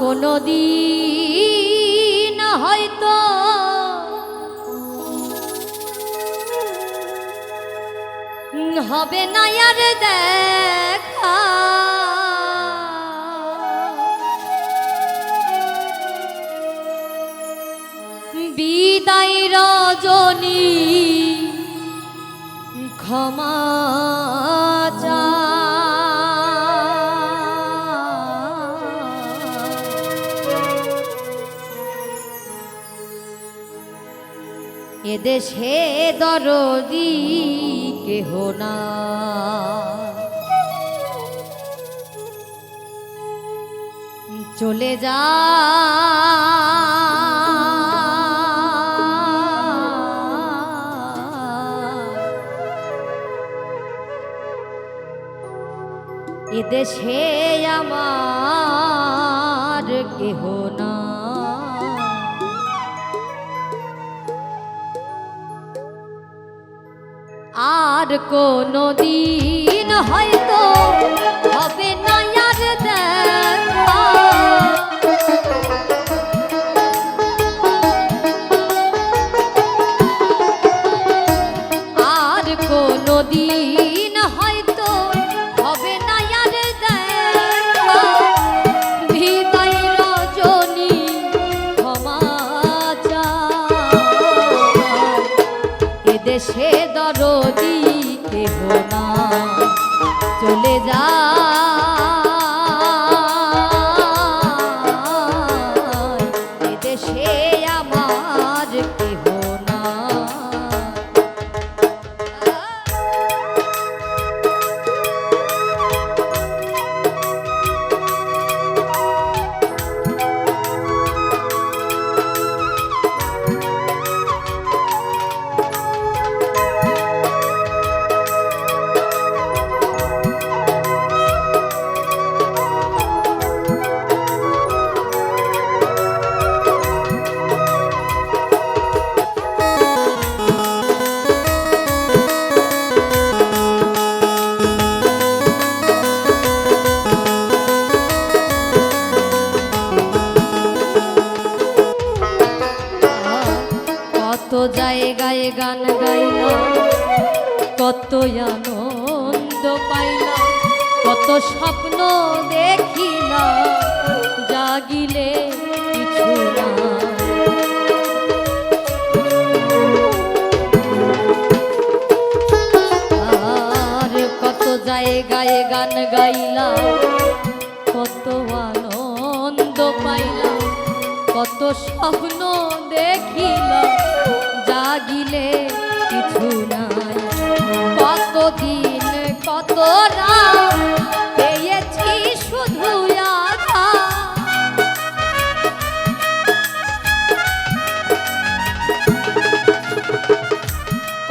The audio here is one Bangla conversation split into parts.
কোনো দিন হয়তো হবে না আর দেখা। বিদায় রজনী ক্ষমা এদেশে দরদি কেহ না। চলে যা। এদেশে কোনো দিন হয়তো এদেশে দরদি কেহ না। চলে যা জায়গায় গান গাইলাম কত আনন্দ পাইলাম, কত স্বপ্ন দেখিলাম, জাগিলে কিছু না আর কত জায়গায় গান গাইলাম, কত আনন্দ পাইলাম, কত স্বপ্ন দেখিলাম জাগিলে কিছু নাই কতদিন কত রাত পেয়েছি শুধু।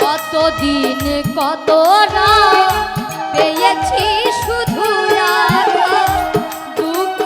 কতদিন কত রাত পেয়েছি শুধু। দুঃখ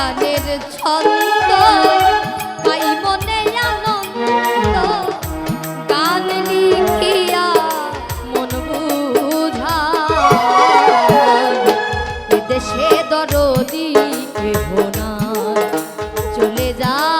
গানের ছন্দ। পাই মনে আনন্দ। গান লিখিয়া মন বুঝা। এদেশে দরদি না চলে যা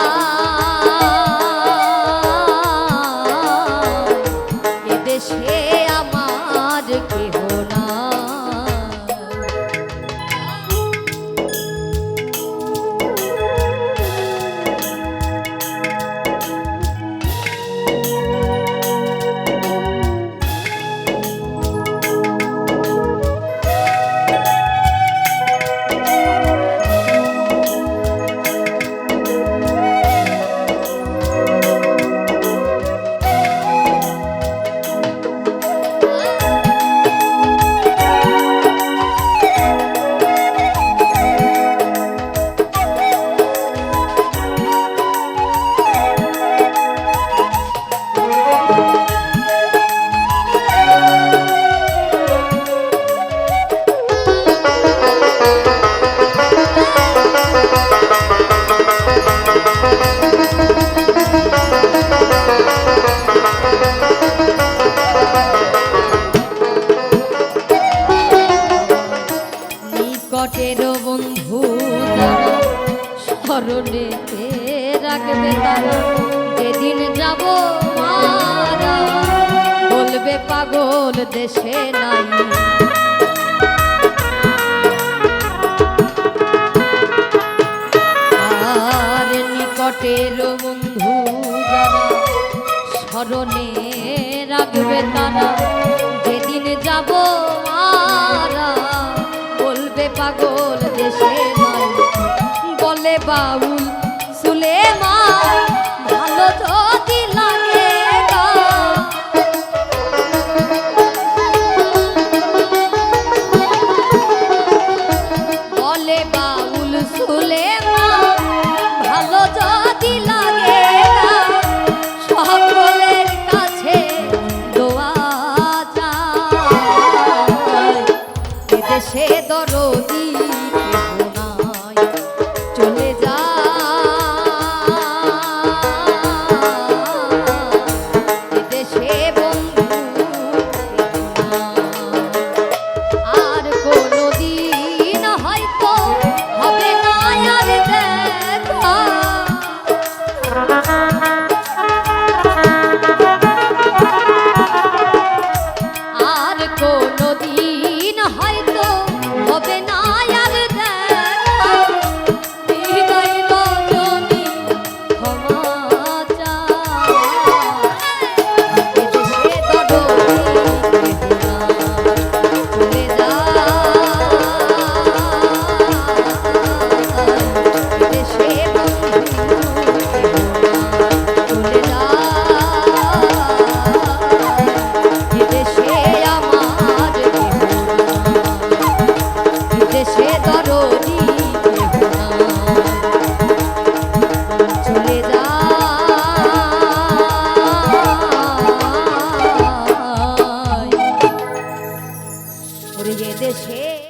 নিকটের বন্ধু তারা স্মরণে রাখবে তারা যাব বলবে পাগল দেশে নাই। বাপের বন্ধু স্মরণে রাখবে তারা যেদিন যাব মারা বলবে পাগল দেশে বলে বাবু